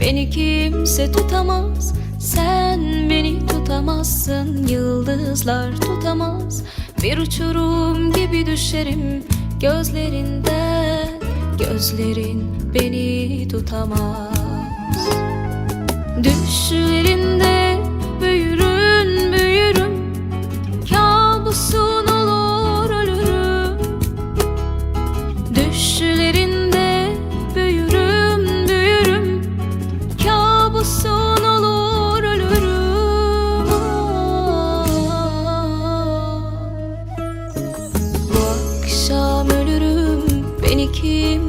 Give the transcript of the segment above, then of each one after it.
Beni kimse tutamaz. Sen beni tutamazsın. Yıldızlar tutamaz. Bir uçurum gibi düşerim Gözlerinden. Gözlerin beni tutamaz. Düşlerinde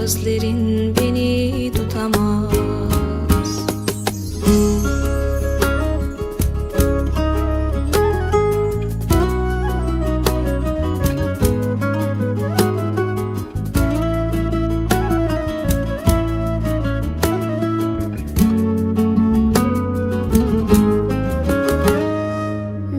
Gözlerin beni tutamaz.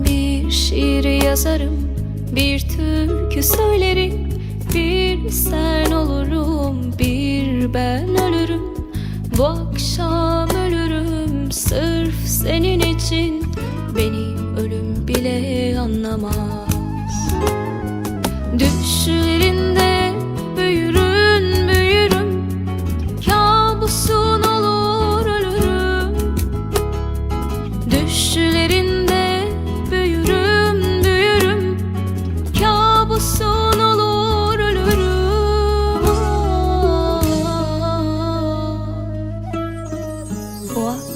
Bir şiir yazarım, bir türkü söylerim Bir sen olurum, bir ben ölürüm. Bu akşam ölürüm sırf senin için. Beni ölüm bile anlamaz. Düşlerinde büyürün büyürüm. Kabusun olur ölürüm. Düşlerinde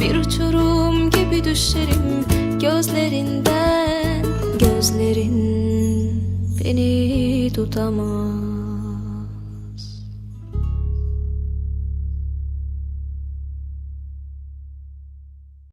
Bir uçurum gibi düşerim Gözlerinden Gözlerin beni tutamaz